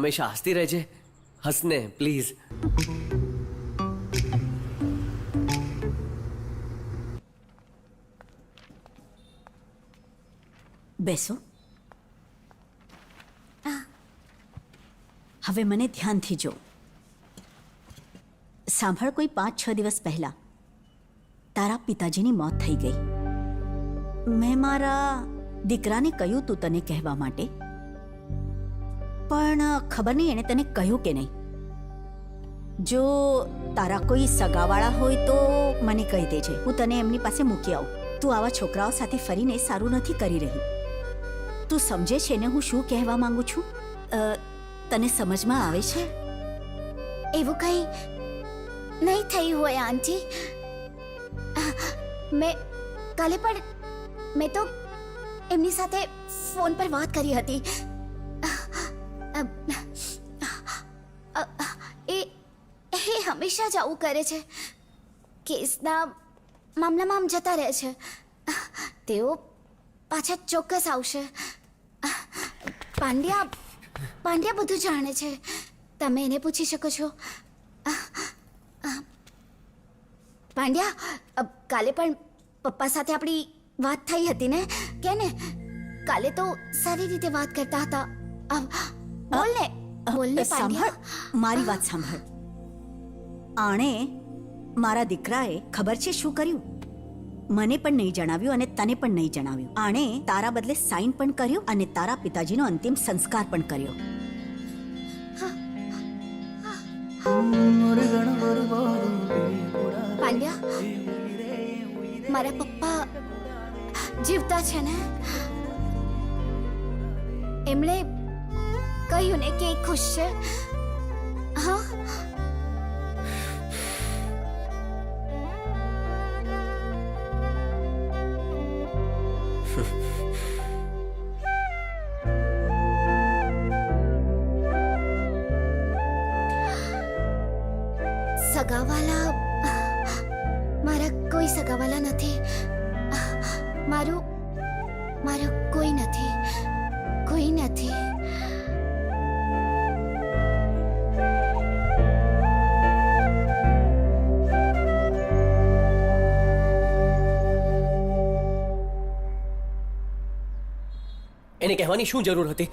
હંમેશા હસતી રહેજે હસને પ્લીઝ બેસો હવે મને ધ્યાનથી જો સાંભળ કોઈ પાંચ છ દિવસ પહેલા તારા પિતાજીની મોત થઈ ગઈ મેં મારા દીકરાને કહ્યું તું તને કહેવા માટે પણ ખબર નહીં, એણે તને કહ્યું કે નહીં. જો તારા કોઈ સગાવાળા હોય તો મને કહી દેજે. હું તને એમની પાસે મૂકી આવું. તું આવા છોકરાઓ સાથે ફરીને સારું નથી કરી રહી. તું સમજે છે ને હું શું કહેવા માંગુ છું? તને સમજમાં આવે છે? એવું કંઈ નહીં થયું હોય, આંટી. મેં કાલે પણ મેં તો એમની સાથે ફોન પર વાત કરી હતી. એ એ હંમેશા જ આવું કરે છે. કેસના મામલામાં આમ જતા રહે છે. તેઓ પાછા ચોક્કસ આવશે. પાંડ્યા પાંડ્યા બધું જાણે છે. તમે એને પૂછી શકો છો. પાંડ્યા, કાલે પણ પપ્પા સાથે આપણી વાત થઈ હતી ને? કે ને કાલે તો સારી રીતે વાત કરતા હતા. બોલ. ને બોલ ને સાંભળ. મારી વાત સાંભળ. આણે મારા દીકરાએ ખબર છે શું કર્યું? મને પણ નહીં જણાવ્યું અને તને પણ નહીં જણાવ્યું. આણે તારા બદલે સાઈન પણ કર્યું અને તારા પિતાજીનો અંતિમ સંસ્કાર પણ કર્યો. પાંડ્યા? મારા પપ્પા જીવતા છે ને? એમણે કહ્યું ને કે એ ખુશ છે હા સગાવાલા મારા કોઈ સગાવાલા નથી મારું મારું કોઈ નથી એને કહેવાની શું જરૂર હતી?